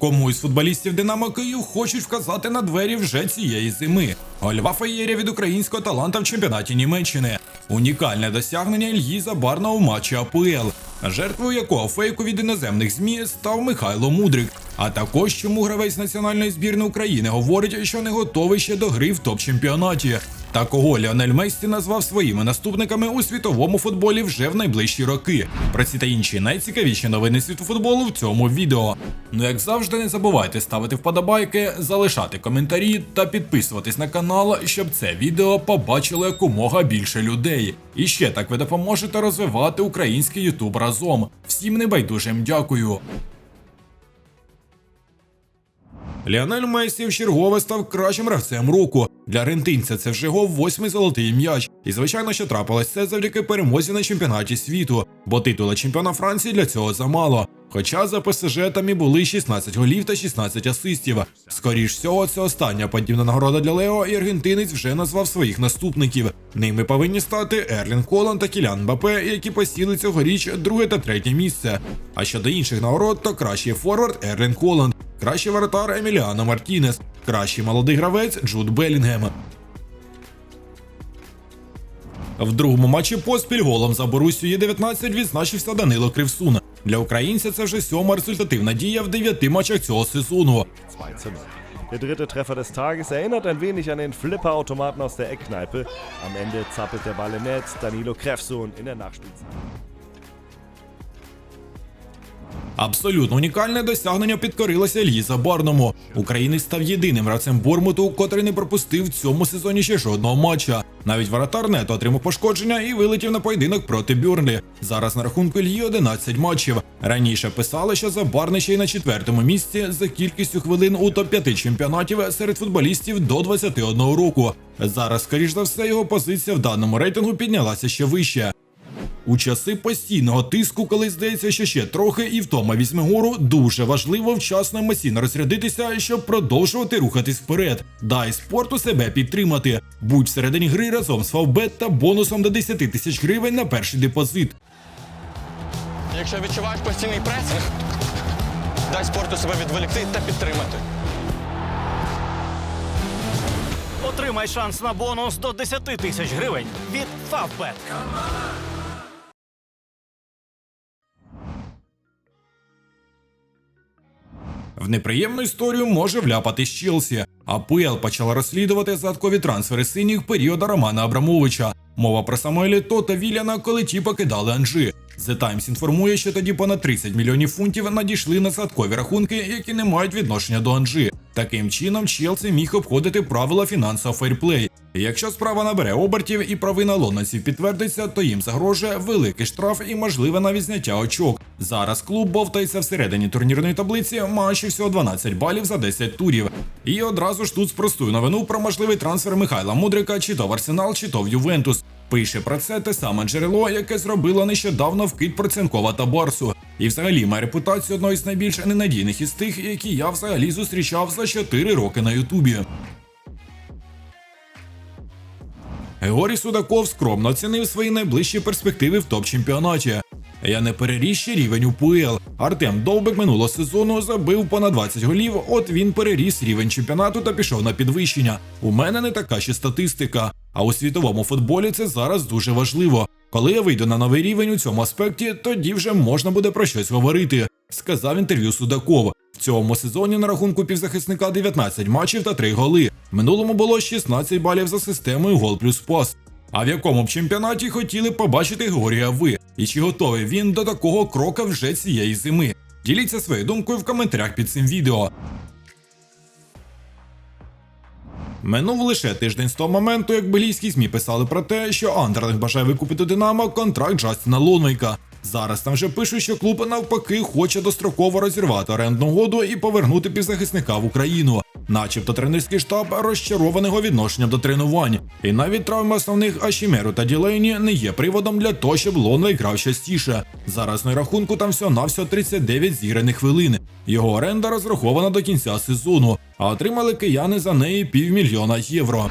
Кому із футболістів Динамо Київ хочуть вказати на двері вже цієї зими. ольва феєрія від українського таланта в чемпіонаті Німеччини. Унікальне досягнення Ільї Забарна у матчі АПЛ, жертвою якого фейку від іноземних ЗМІ став Михайло Мудрик. А також чому гравець національної збірної України говорить, що не готовий ще до гри в топ-чемпіонаті. Та кого Ліонель Мессі назвав своїми наступниками у світовому футболі вже в найближчі роки. Про ці та інші найцікавіші новини світу футболу в цьому відео. Ну як завжди, не забувайте ставити вподобайки, залишати коментарі та підписуватись на канал, щоб це відео побачило якомога більше людей. І ще так ви допоможете розвивати український Ютуб разом. Всім небайдужим дякую. Ліонель Месі чергове став кращим гравцем року. Для аргентинця це вже його восьмий золотий м'яч. І звичайно, що трапилось це завдяки перемозі на чемпіонаті світу, бо титула чемпіона Франції для цього замало. Хоча за ПСЖ там і були 16 голів та 16 асистів. Скоріш всього, це остання подібна нагорода для Лео, і аргентинець вже назвав своїх наступників. Ними повинні стати Ерлін Колан та Кілян Мбапе, які посіли цьогоріч друге та третє місце. А щодо інших нагород, то кращий форвард Ерлін Коланд, кращий воротар Еміліано Мартінес, кращий молодий гравець Джуд Белінгем. В другому матчі поспіль голом за Борусію 19 відзначився Данило Кривсун. Для українця це вже сьома результативна дія в дев'яти матчах цього сезону. 2 zu 0. Der dritte Treffer des Tages erinnert ein wenig an den Flipperautomaten aus der Eckkneipe. Am Ende zappelt der Ball im Netz, Danilo Krefsun in der Nachspielzeit. Абсолютно унікальне досягнення підкорилося Ільї Забарному. Українець став єдиним гравцем Бормуту, котрий не пропустив в цьому сезоні ще жодного матча. Навіть воротар Нето отримав пошкодження і вилетів на поєдинок проти Бюрнлі. Зараз на рахунку Ільї 11 матчів. Раніше писали, що Забарний ще й на четвертому місці за кількістю хвилин у топ-5 чемпіонатів серед футболістів до 21 року. Зараз, скоріш за все, його позиція в даному рейтингу піднялася ще вище. У часи постійного тиску, коли здається, що ще трохи і втома візьме гору, дуже важливо вчасно емоційно розрядитися, щоб продовжувати рухатись вперед. Дай спорту себе підтримати. Будь всередині гри разом з Фавбет та бонусом до 10 тисяч гривень на перший депозит. Якщо відчуваєш постійний пресинг, дай спорту себе відволікти та підтримати. Отримай шанс на бонус до 10 тисяч гривень від Favbet. В неприємну історію може вляпатись Челсі. АПЛ почала розслідувати задкові трансфери синіх періода Романа Абрамовича. Мова про Самуелі То та Віляна, коли ті покидали Анжи. The Times інформує, що тоді понад 30 мільйонів фунтів надійшли на задкові рахунки, які не мають відношення до Анжи. Таким чином, Челсі міг обходити правила фінансового фейрплей. Якщо справа набере обертів і провина лондонців підтвердиться, то їм загрожує великий штраф і можливе навіть зняття очок. Зараз клуб бовтається всередині турнірної таблиці, маючи всього 12 балів за 10 турів. І одразу ж тут спростую новину про можливий трансфер Михайла Мудрика чи то в Арсенал, чи то в Ювентус. Пише про це те саме джерело, яке зробило нещодавно вкид Проценкова та Барсу. І взагалі має репутацію одного з найбільш ненадійних із тих, які я взагалі зустрічав за 4 роки на Ютубі. Георгій Судаков скромно оцінив свої найближчі перспективи в топ-чемпіонаті. Я не переріс рівень УПЛ. Артем Довбик минулого сезону забив понад 20 голів, от він переріс рівень чемпіонату та пішов на підвищення. У мене не така ще статистика. А у світовому футболі це зараз дуже важливо. Коли я вийду на новий рівень у цьому аспекті, тоді вже можна буде про щось говорити, сказав інтерв'ю Судаков. В цьому сезоні на рахунку півзахисника 19 матчів та 3 голи. Минулому було 16 балів за системою гол плюс пас. А в якому б чемпіонаті хотіли побачити Георгія ви? І чи готовий він до такого крока вже цієї зими? Діліться своєю думкою в коментарях під цим відео. Минув лише тиждень з того моменту, як бельгійські ЗМІ писали про те, що Андерлех бажає викупити Динамо контракт Джастіна Лунвейка. Зараз там вже пишуть, що клуб навпаки хоче достроково розірвати орендну угоду і повернути півзахисника в Україну. Начебто тренерський штаб розчарованого відношенням до тренувань. І навіть травми основних Ашімеру та Ділейні не є приводом для того, щоб Лонвей грав частіше. Зараз на рахунку там всього навсього 39 зіграних хвилин. Його оренда розрахована до кінця сезону, а отримали кияни за неї півмільйона євро.